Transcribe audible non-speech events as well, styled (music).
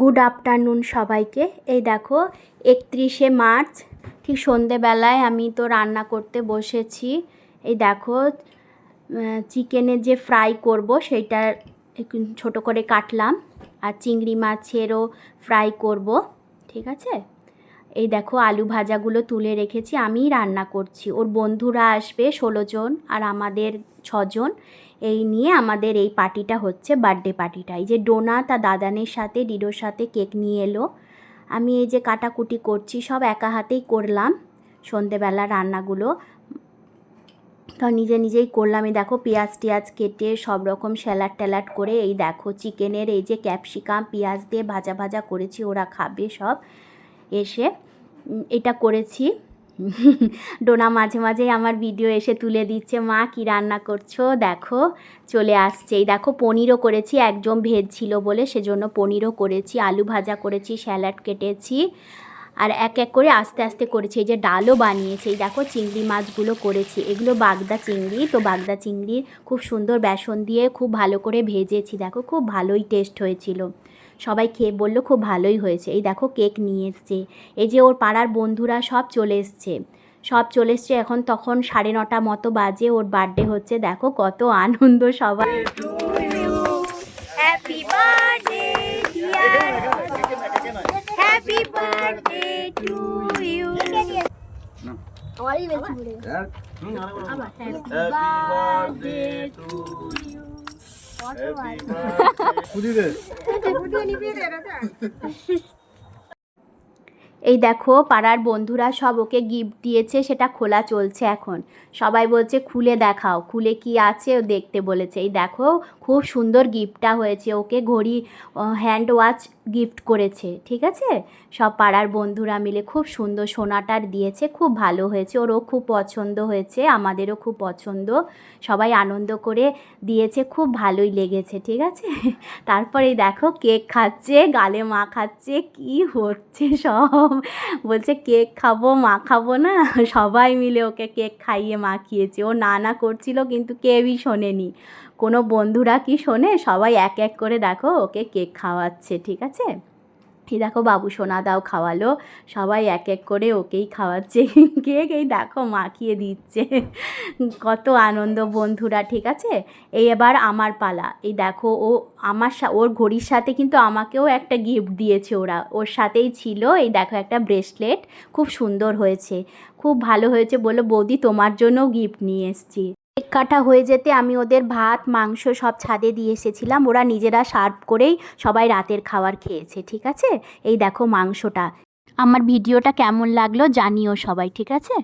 Good afternoon সবাইকে। এই দেখো, একত্রিশে মার্চ, ঠিক সন্ধেবেলায় আমি তো রান্না করতে বসেছি। এই দেখো চিকেনের যে ফ্রাই করব সেইটা ছোট ছোটো করে কাটলাম। আর চিংড়ি মাছেরও ফ্রাই করব, ঠিক আছে? এই দেখো আলু ভাজাগুলো তুলে রেখেছি, আমিই রান্না করছি। ওর বন্ধুরা আসবে, ষোলো জন আর আমাদের ছজন এই নিয়ে আমাদের এই পার্টিটা হচ্ছে, বার্থডে পার্টিটা। এই যে ডোনা তা দাদানের সাথে, ডিডোর সাথে কেক নিয়ে এলো। আমি এই যে কাটাকুটি করছি, সব একা হাতেই করলাম সন্ধেবেলা রান্নাগুলো। তো নিজে নিজেই করলাম। এই দেখো পেঁয়াজ টিয়াজ কেটে সব রকম স্যালাড ট্যালাড করে, এই দেখো চিকেনের এই যে ক্যাপসিকাম, পেঁয়াজ দিয়ে ভাজা ভাজা করেছি, ওরা খাবে সব। এসে এটা করেছি। ডোনা মাঝে মাঝেই আমার ভিডিও এসে তুলে দিচ্ছে, মা, কি রান্না করছ? দেখো, চলে আসছে। এই দেখো, পনিরও করেছি একজন ভেজ ছিল বলে, সেজন্য পনিরও করেছি, আলু ভাজা করেছি, স্যালাড কেটেছি। আর এক এক করে আস্তে আস্তে করেছি। এই যে ডালও বানিয়েছি, এই দেখো চিংড়ি মাছগুলো করেছি। এগুলো বাগদা চিংড়ি, তো বাগদা চিংড়ির খুব সুন্দর বেসন দিয়ে খুব ভালো করে ভেজেছি। দেখো খুব ভালোই টেস্ট হয়েছিল। সবাই খেয়ে বলল খুব ভালোই হয়েছে। এই দেখো কেক নিয়ে এসছে। এই যে ওর পাড়ার বন্ধুরা সব চলে এসছে। সব চলে এসছে। এখন তখন সাড়ে নটা মতো বাজে। ওর বার্থডে হচ্ছে। দেখো কত আনন্দ সবাই happy birthday happy birthday to you আমারই বেশি ঘুরে এই দেখো পাড়ার বন্ধুরা সব ওকে গিফট দিয়েছে সেটা খোলা চলছে এখন। সবাই বলছে খুলে দেখাও খুলে কি আছে? ও দেখতে বলেছে। এই দেখো খুব সুন্দর গিফটটা হয়েছে ওকে। ঘড়ি হ্যান্ড ওয়াচ গিফট করেছে, ঠিক আছে? সব পাড়ার বন্ধুরা মিলে খুব সুন্দর সোনাটার দিয়েছে, খুব ভালো হয়েছে। ওরও খুব পছন্দ হয়েছে, আমাদেরও খুব পছন্দ। সবাই আনন্দ করে দিয়েছে, খুব ভালোই লেগেছে, ঠিক আছে? তারপরে দেখো কেক খাচ্ছে, গালে মা খাচ্ছে, কি হচ্ছে সব? বলছে কেক খাব, মা খাব না? সবাই মিলে ওকে কেক খাইয়ে মাখিয়েছে ও না না করছিল, কিন্তু কেউই শোনেনি। কোনো বন্ধুরা কি শোনে? সবাই এক এক করে দেখো, ওকে কেক খাওয়াচ্ছে, ঠিক আছে? এই দেখো বাবু সোনা দাও খাওয়ালো, সবাই এক এক করে ওকেই খাওয়াচ্ছে। (laughs) কেক এই দেখো মাখিয়ে দিচ্ছে। কত আনন্দ বন্ধুরা, ঠিক আছে? এই এবার আমার পালা। এই দেখো ও আমার ওর ঘড়ির সাথে কিন্তু আমাকেও একটা গিফট দিয়েছে ওরা। ওর সাথেই ছিল এই দেখো একটা ব্রেসলেট খুব সুন্দর হয়েছে। খুব ভালো হয়েছে বলে বৌদি তোমার জন্যও গিফট নিয়ে এসেছি। কেক কাটা হয়ে যেতে আমি ওদের ভাত, মাংস সব ছাদে দিয়ে এসেছিলাম। ওরা নিজেরা সার্ভ করেই সবাই রাতের খাবার খেয়েছে, ঠিক আছে? এই দেখো মাংসটা। আমার ভিডিওটা কেমন লাগল জানিও সবাই, ঠিক আছে?